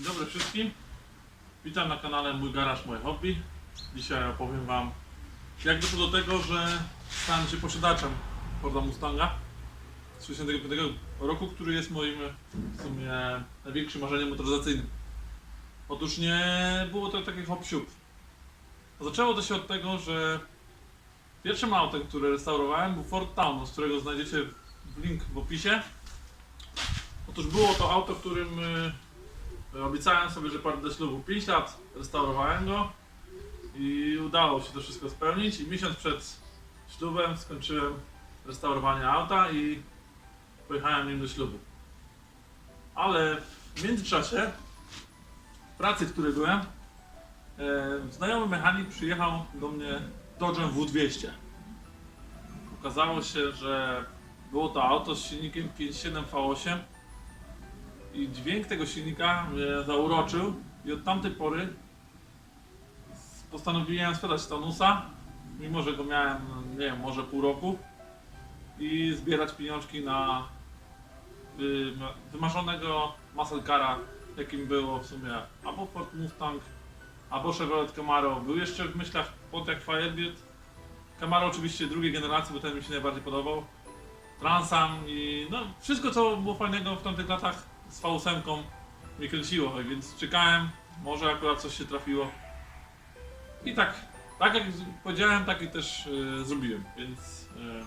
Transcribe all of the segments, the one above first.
Dzień dobry wszystkim. Witam na kanale Mój Garaż, Moje Hobby. Dzisiaj opowiem Wam, jak doszło do tego, że stałem się posiadaczem Forda Mustanga z 65 roku, który jest moim w sumie największym marzeniem motoryzacyjnym. Otóż nie było to takich hop. Zaczęło to się od tego, że pierwszym autem, które restaurowałem był Ford Taunus, którego znajdziecie link w opisie. Otóż było to auto, którym y, obiecałem sobie, że parę do ślubu 5 lat restaurowałem go i udało się to wszystko spełnić i miesiąc przed ślubem skończyłem restaurowanie auta i pojechałem nim do ślubu. Ale w międzyczasie w pracy, w której byłem, e, znajomy mechanik przyjechał do mnie Dodge'em W200. Okazało się, że było to auto z silnikiem 5.7 V8 i dźwięk tego silnika mnie zauroczył i od tamtej pory postanowiłem sprzedać Tanusa, mimo że go miałem, nie wiem, może pół roku i zbierać pieniążki na wy- wymarzonego muscle cara, jakim było w sumie albo Ford Mustang, albo Chevrolet Camaro. Był jeszcze w myślach Pontiac Firebird. Camaro oczywiście drugiej generacji, bo ten mi się najbardziej podobał. Transam i no wszystko co było fajnego w tamtych latach z V8 mnie kręciło, więc czekałem, może akurat coś się trafiło. I tak, tak jak powiedziałem, tak i też e, zrobiłem, więc e,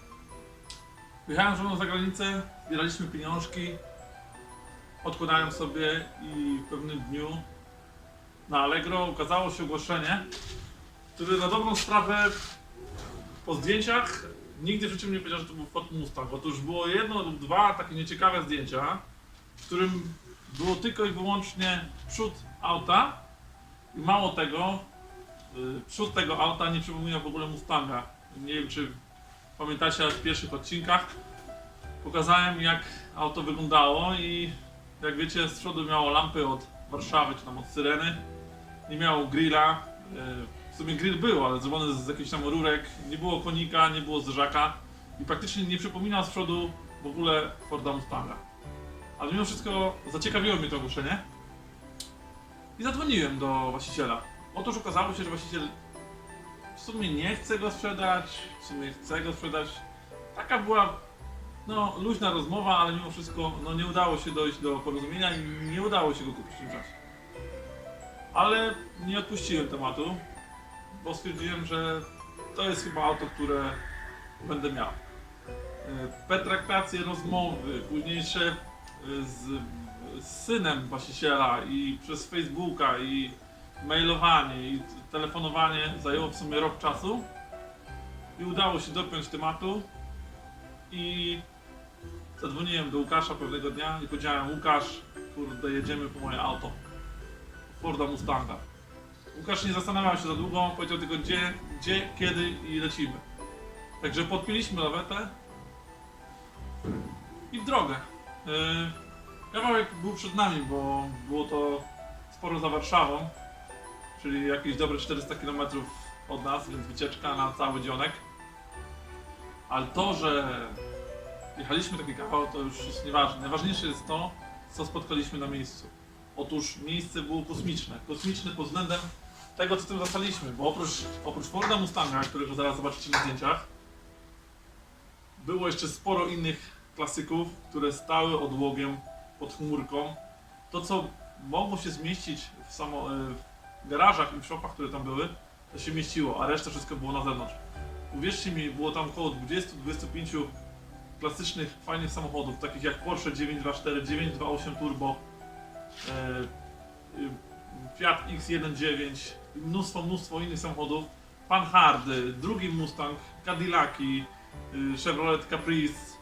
wyjechałem z żoną za granicę, zbieraliśmy pieniążki, odkładałem sobie i w pewnym dniu na Allegro ukazało się ogłoszenie, które na dobrą sprawę po zdjęciach nigdy w życiu nie powiedział, że to był Ford Mustang. Otóż było jedno lub dwa takie nieciekawe zdjęcia, w którym było tylko i wyłącznie przód auta i mało tego, y, przód tego auta nie przypomina w ogóle Mustanga. Nie wiem, czy pamiętacie, w pierwszych odcinkach pokazałem jak auto wyglądało i jak wiecie, z przodu miało lampy od Warszawy, czy tam od Syreny. Nie miało grilla. y, W sumie grill był, ale zrobiony z jakichś tam rurek. Nie było konika, nie było zderzaka. I praktycznie nie przypominał z przodu w ogóle Forda Mustanga. Ale mimo wszystko zaciekawiło mnie to ogłoszenie. I zadzwoniłem do właściciela. Otóż okazało się, że właściciel w sumie nie chce go sprzedać, w sumie chce go sprzedać. Taka była no, luźna rozmowa, ale mimo wszystko no, nie udało się dojść do porozumienia i nie udało się go kupić w tym czasie. Ale nie odpuściłem tematu, bo stwierdziłem, że to jest chyba auto, które będę miał. E, Pertraktacje, rozmowy, późniejsze z, z synem właściciela i przez Facebooka i mailowanie i telefonowanie zajęło w sumie rok czasu. I udało się dopiąć tematu. I zadzwoniłem do Łukasza pewnego dnia i powiedziałem Łukasz, kurde jedziemy po moje auto. Forda Mustanga. Łukasz nie zastanawiał się za długo, powiedział tylko gdzie, gdzie, kiedy i lecimy. Także podpiliśmy lawetę i w drogę Kawałek był przed nami, bo było to sporo za Warszawą, czyli jakieś dobre 400 km od nas, więc wycieczka na cały dzionek. Ale to, że jechaliśmy taki kawał, to już jest nieważne. Najważniejsze jest to, co spotkaliśmy na miejscu. Otóż miejsce było kosmiczne. Kosmiczne pod względem tego, co tym zastaliśmy, bo oprócz, oprócz Forda Mustanga, którego zaraz zobaczycie na zdjęciach, było jeszcze sporo innych klasyków, które stały odłogiem pod chmurką. To, co mogło się zmieścić w, samo, e, w garażach i w shopach, które tam były, to się mieściło, a reszta wszystko było na zewnątrz. Uwierzcie mi, było tam około 20-25 klasycznych, fajnych samochodów, takich jak Porsche 924, 928 Turbo, e, y, Fiat X19, i mnóstwo, mnóstwo innych samochodów. Panhardy, drugi Mustang, Cadillaki, Chevrolet Caprice,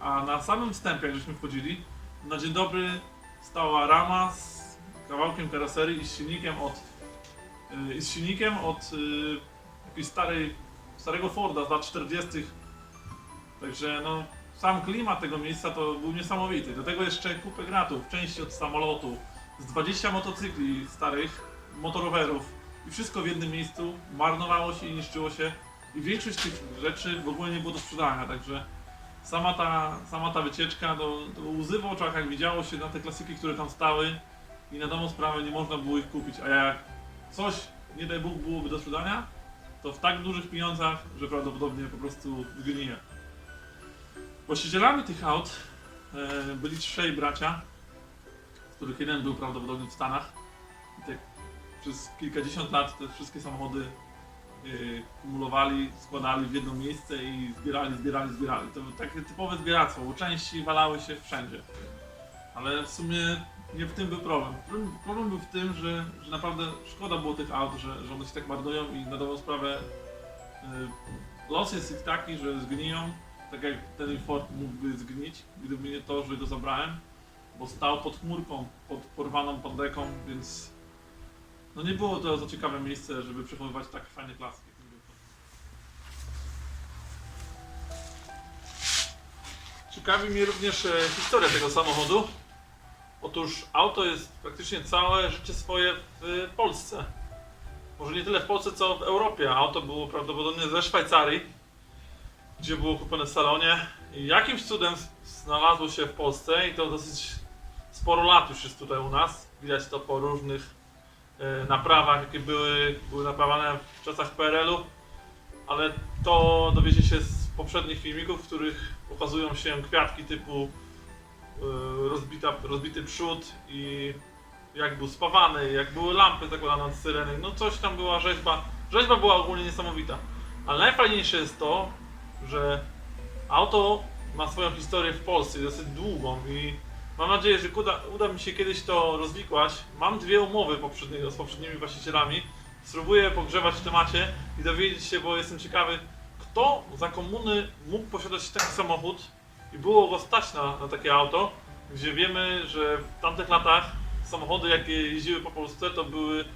a na samym wstępie, jak żeśmy wchodzili, na dzień dobry stała rama z kawałkiem karoserii i z silnikiem od y, i z silnikiem od y, jakiejś starej, starego Forda z lat 40. Także no sam klimat tego miejsca to był niesamowity. Do tego jeszcze kupę gratów, części od samolotu, z 20 motocykli starych, motorowerów i wszystko w jednym miejscu marnowało się i niszczyło się i większość tych rzeczy w ogóle nie było do sprzedania, także sama ta, sama ta wycieczka, to, to łzy w oczach, jak widziało się na te klasyki, które tam stały i na dobrą sprawę nie można było ich kupić, a jak coś, nie daj Bóg, byłoby do sprzedania, to w tak dużych pieniądzach, że prawdopodobnie po prostu zgnije. Właścicielami tych aut e, byli trzej bracia, z których jeden był prawdopodobnie w Stanach. I tak przez kilkadziesiąt lat te wszystkie samochody kumulowali, składali w jedno miejsce i zbierali, zbierali, zbierali. To było takie typowe zbieractwo, bo części walały się wszędzie. Ale w sumie nie w tym był problem. Problem, był w tym, że, że naprawdę szkoda było tych aut, że, że one się tak marnują i na dobrą sprawę yy, los jest ich taki, że zgniją, tak jak ten Ford mógłby zgnić, gdyby nie to, że go zabrałem, bo stał pod chmurką, pod porwaną pandeką, więc no nie było to za ciekawe miejsce, żeby przechowywać takie fajne klaski. Ciekawi mnie również e, historia tego samochodu. Otóż auto jest praktycznie całe życie swoje w Polsce. Może nie tyle w Polsce, co w Europie. Auto było prawdopodobnie ze Szwajcarii, gdzie było kupione w salonie. I jakimś cudem znalazło się w Polsce i to dosyć sporo lat już jest tutaj u nas. Widać to po różnych naprawach, jakie były, były naprawane w czasach PRL-u, ale to dowiecie się z poprzednich filmików, w których pokazują się kwiatki typu e, rozbita, rozbity przód i jak był spawany, jak były lampy zakładane od syreny, no coś tam była rzeźba, rzeźba była ogólnie niesamowita. Ale najfajniejsze jest to, że auto ma swoją historię w Polsce dosyć długą i Mam nadzieję, że uda, uda mi się kiedyś to rozwikłać. Mam dwie umowy z poprzednimi właścicielami. Spróbuję pogrzebać w temacie i dowiedzieć się, bo jestem ciekawy, kto za komuny mógł posiadać taki samochód i było go stać na, na takie auto, gdzie wiemy, że w tamtych latach samochody, jakie jeździły po Polsce, to były y,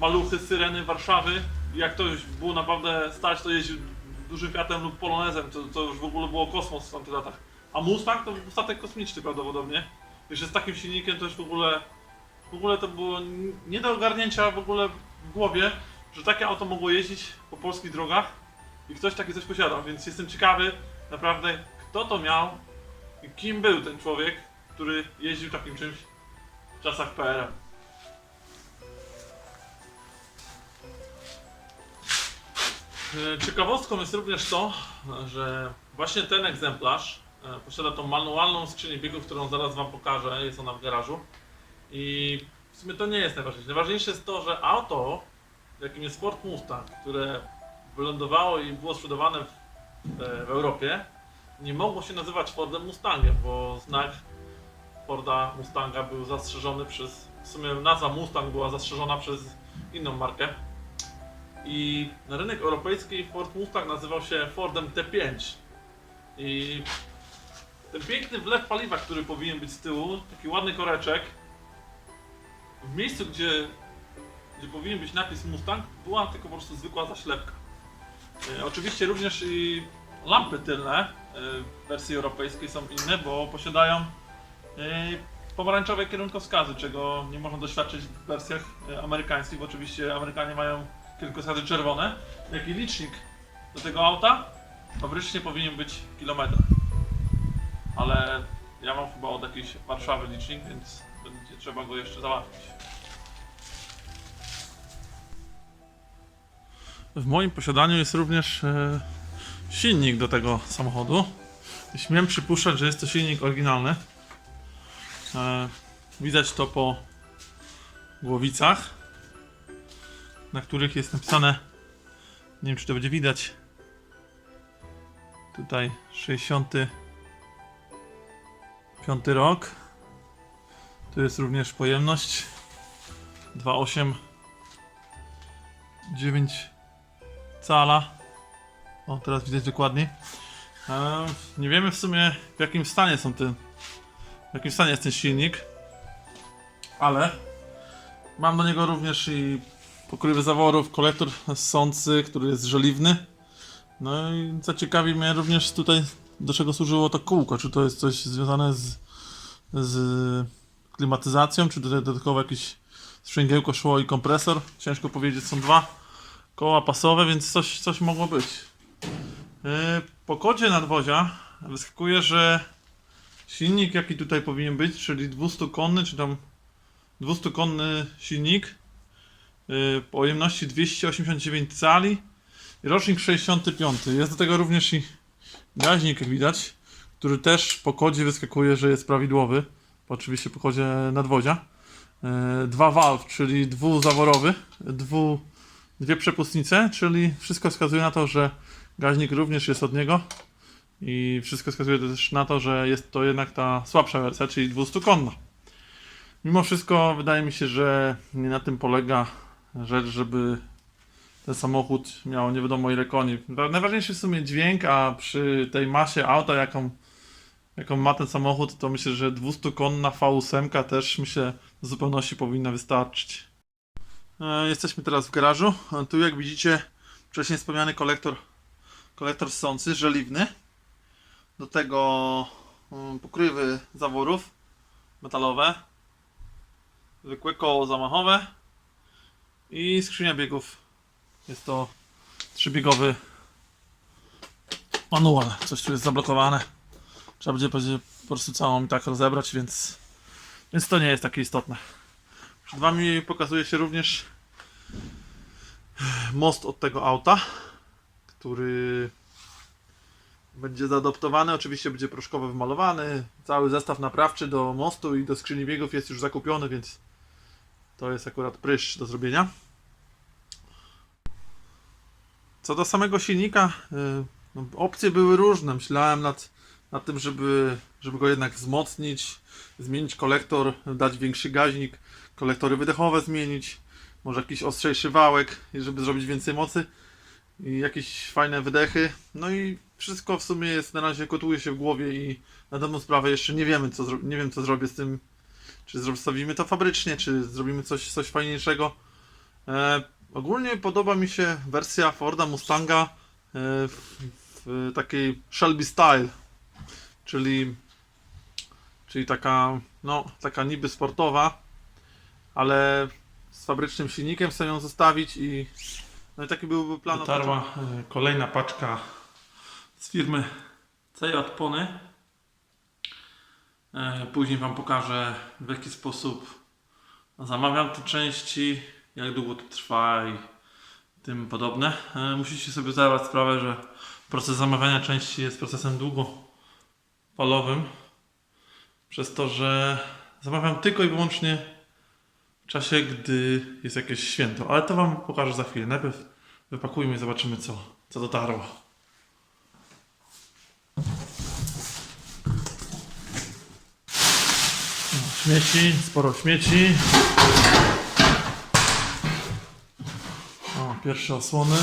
maluchy, syreny, Warszawy. Jak ktoś było naprawdę stać, to jeździł dużym Fiatem lub Polonezem, to, to już w ogóle było kosmos w tamtych latach. A Mustang to był statek kosmiczny prawdopodobnie. Jeszcze z takim silnikiem to już w ogóle. W ogóle to było nie do ogarnięcia w ogóle w głowie, że takie auto mogło jeździć po polskich drogach i ktoś takie coś posiadał, więc jestem ciekawy naprawdę kto to miał i kim był ten człowiek, który jeździł takim czymś w czasach PRL. E, Ciekawostką jest również to, że właśnie ten egzemplarz posiada tą manualną skrzynię biegów, którą zaraz Wam pokażę. Jest ona w garażu. I w sumie to nie jest najważniejsze. Najważniejsze jest to, że auto, jakim jest Ford Mustang, które wylądowało i było sprzedawane w, e, w Europie, nie mogło się nazywać Fordem Mustangiem, bo znak Forda Mustanga był zastrzeżony przez. W sumie nazwa Mustang była zastrzeżona przez inną markę. I na rynek europejski Ford Mustang nazywał się Fordem T5. I ten piękny wlew paliwa, który powinien być z tyłu, taki ładny koreczek, w miejscu, gdzie, gdzie powinien być napis Mustang, była tylko po prostu zwykła zaślepka. E, oczywiście również i lampy tylne e, w wersji europejskiej są inne, bo posiadają e, pomarańczowe kierunkowskazy, czego nie można doświadczyć w wersjach e, amerykańskich, bo oczywiście Amerykanie mają kierunkowskazy czerwone, jak licznik do tego auta fabrycznie powinien być w kilometrach. Ale ja mam chyba od jakiejś Warszawy licznik, więc będzie trzeba go jeszcze załatwić. W moim posiadaniu jest również e, silnik do tego samochodu. Śmiem przypuszczać, że jest to silnik oryginalny. E, widać to po głowicach, na których jest napisane, nie wiem czy to będzie widać, tutaj 65 rok. Tu jest również pojemność 2,8 9 cala. O, teraz widać dokładnie. E, nie wiemy w sumie w jakim stanie są te. W jakim stanie jest ten silnik. Ale mam do niego również i pokrywy zaworów, kolektor ssący, który jest żeliwny. No i zaciekawi mnie również tutaj do czego służyło to kółko. Czy to jest coś związane z, z klimatyzacją, czy dodatkowo jakieś sprzęgiełko szło i kompresor. Ciężko powiedzieć, są dwa koła pasowe, więc coś, coś mogło być. Yy, Po kodzie nadwozia wyskakuje, że silnik jaki tutaj powinien być, czyli 200 konny, czy tam 200-konny silnik yy, pojemności 289 cali rocznik 65. Jest do tego również i gaźnik, jak widać, który też po kodzie wyskakuje, że jest prawidłowy. Oczywiście po kodzie nadwozia. Yy, Dwa valve, czyli dwuzaworowy, dwu, dwie przepustnice, czyli wszystko wskazuje na to, że gaźnik również jest od niego. I wszystko wskazuje też na to, że jest to jednak ta słabsza wersja, czyli 200-konna. Mimo wszystko wydaje mi się, że nie na tym polega rzecz, żeby ten samochód miał nie wiadomo ile koni. Najważniejszy w sumie dźwięk, a przy tej masie auta, jaką, jaką ma ten samochód, to myślę, że 200-konna V8 też myślę w zupełności powinna wystarczyć. E, Jesteśmy teraz w garażu. E, Tu jak widzicie wcześniej wspomniany kolektor, kolektor ssący, żeliwny. Do tego mm, pokrywy zaworów metalowe, zwykłe koło zamachowe i skrzynia biegów. Jest to trzybiegowy manual. Coś tu jest zablokowane. Trzeba będzie po prostu całą i tak rozebrać, więc, więc to nie jest takie istotne. Przed Wami pokazuje się również most od tego auta, który będzie zaadoptowany. Oczywiście będzie proszkowo wymalowany. Cały zestaw naprawczy do mostu i do skrzyni biegów jest już zakupiony, więc to jest akurat prysz do zrobienia. Co do samego silnika, y, no, opcje były różne. Myślałem nad, nad tym, żeby, żeby go jednak wzmocnić, zmienić kolektor, dać większy gaźnik, kolektory wydechowe zmienić, może jakiś ostrzejszy wałek, żeby zrobić więcej mocy i jakieś fajne wydechy. No i wszystko w sumie jest na razie kotuje się w głowie i na dobrą sprawę jeszcze nie wiemy, co, nie wiem, co zrobię z tym. Czy zostawimy to fabrycznie, czy zrobimy coś, coś fajniejszego. E, ogólnie podoba mi się wersja Forda Mustanga e, w, w takiej Shelby Style, czyli, czyli taka, no, taka niby sportowa, ale z fabrycznym silnikiem chcę ją zostawić i no i taki byłby plan. Dotarła e, kolejna paczka z firmy CJ Pony. E, Później Wam pokażę w jaki sposób zamawiam te części, jak długo to trwa i tym podobne. E, Musicie sobie zdawać sprawę, że proces zamawiania części jest procesem długofalowym, przez to, że zamawiam tylko i wyłącznie w czasie, gdy jest jakieś święto. Ale to Wam pokażę za chwilę. Najpierw wypakujmy i zobaczymy, co, co dotarło. Śmieci, sporo śmieci. O, pierwsze osłony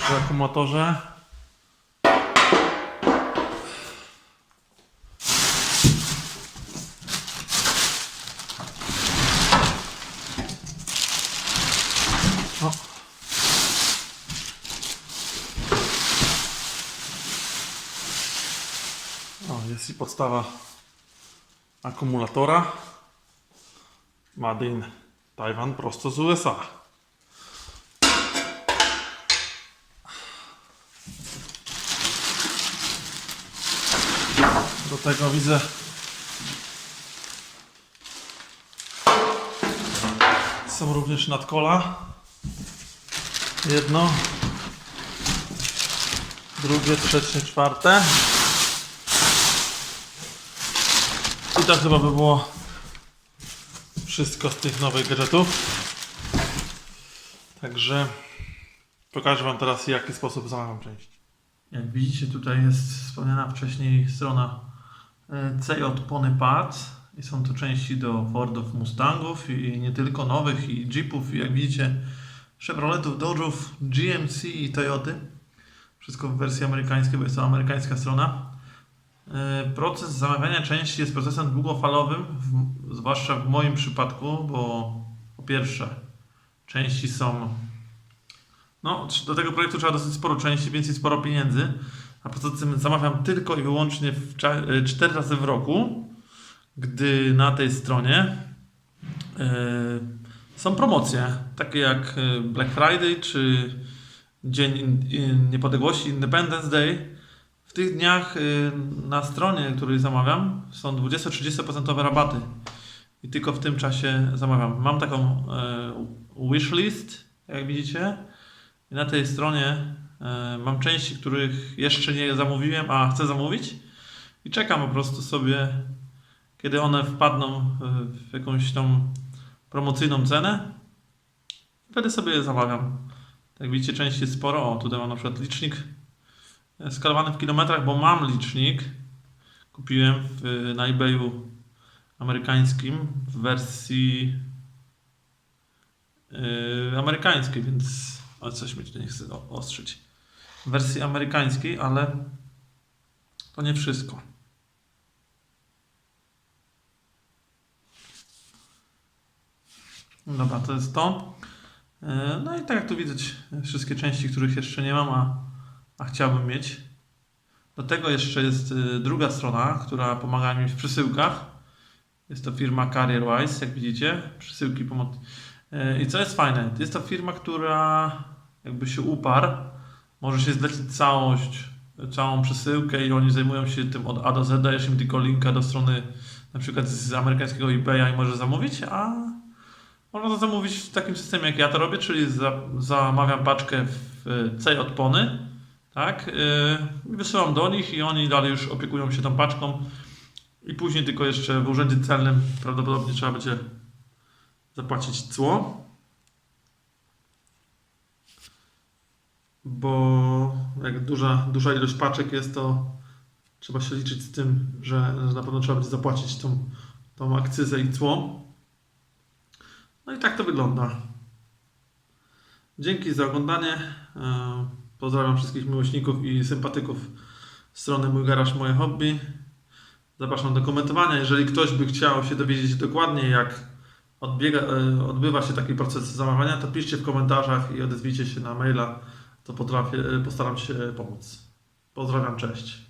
przy akumulatorze. Jest i podstawa akumulatora. Made in Taiwan prosto z USA. Tego widzę są również nadkola. Jedno, drugie, trzecie, czwarte. I to chyba by było wszystko z tych nowych gadżetów. Także pokażę Wam teraz, w jaki sposób zamawiam część. Jak widzicie, tutaj jest wspomniana wcześniej strona CJ Pony Parts i są to części do Fordów, Mustangów i nie tylko nowych i Jeepów, i jak widzicie Chevroletów, Dodge'ów, GMC i Toyoty. Wszystko w wersji amerykańskiej, bo jest to amerykańska strona. E, Proces zamawiania części jest procesem długofalowym, zwłaszcza w moim przypadku, bo po pierwsze części są. No, do tego projektu trzeba dosyć sporo części, więc i sporo pieniędzy. A poza tym zamawiam tylko i wyłącznie w cza- e, cztery razy w roku, gdy na tej stronie e, są promocje, takie jak e, Black Friday czy Dzień Niepodległości, Independence Day. W tych dniach y, na stronie, której zamawiam, są 20-30% rabaty. i tylko w tym czasie zamawiam. Mam taką e, wishlist, jak widzicie. I na tej stronie mam części, których jeszcze nie zamówiłem, a chcę zamówić. I czekam po prostu sobie, kiedy one wpadną e, w jakąś tą promocyjną cenę. Wtedy sobie je zamawiam. Jak widzicie, części jest sporo. O, tutaj mam na przykład licznik e, skalowany w kilometrach, bo mam licznik. Kupiłem w, na eBayu amerykańskim w wersji yy, amerykańskiej, więc o coś mi tutaj nie chce o- ostrzyć. W wersji amerykańskiej, ale to nie wszystko. Dobra, to jest to. Yy, No i tak jak tu widać, wszystkie części, których jeszcze nie mam, a, a chciałbym mieć. Do tego jeszcze jest y, druga strona, która pomaga mi w przesyłkach. Jest to firma CarrierWise, jak widzicie. Przesyłki pomoc. I co jest fajne, jest to firma, która jakby się uparł, może się zlecić całość, całą przesyłkę i oni zajmują się tym od A do Z, dajesz im tylko linka do strony na przykład z amerykańskiego eBaya i możesz zamówić, a można to zamówić w takim systemie jak ja to robię, czyli za, zamawiam paczkę w y, C odpony, tak, i wysyłam do nich i oni dalej już opiekują się tą paczką. I później tylko jeszcze w urzędzie celnym prawdopodobnie trzeba będzie zapłacić cło. Bo jak duża, duża ilość paczek jest, to trzeba się liczyć z tym, że że na pewno trzeba będzie zapłacić tą, tą akcyzę i cło. No i tak to wygląda. Dzięki za oglądanie. E, Pozdrawiam wszystkich miłośników i sympatyków strony Mój Garaż Moje Hobby. Zapraszam do komentowania. Jeżeli ktoś by chciał się dowiedzieć dokładnie, jak odbiega, e, odbywa się taki proces zamawiania, to piszcie w komentarzach i odezwijcie się na maila. To potrafię, e, postaram się pomóc. Pozdrawiam, cześć.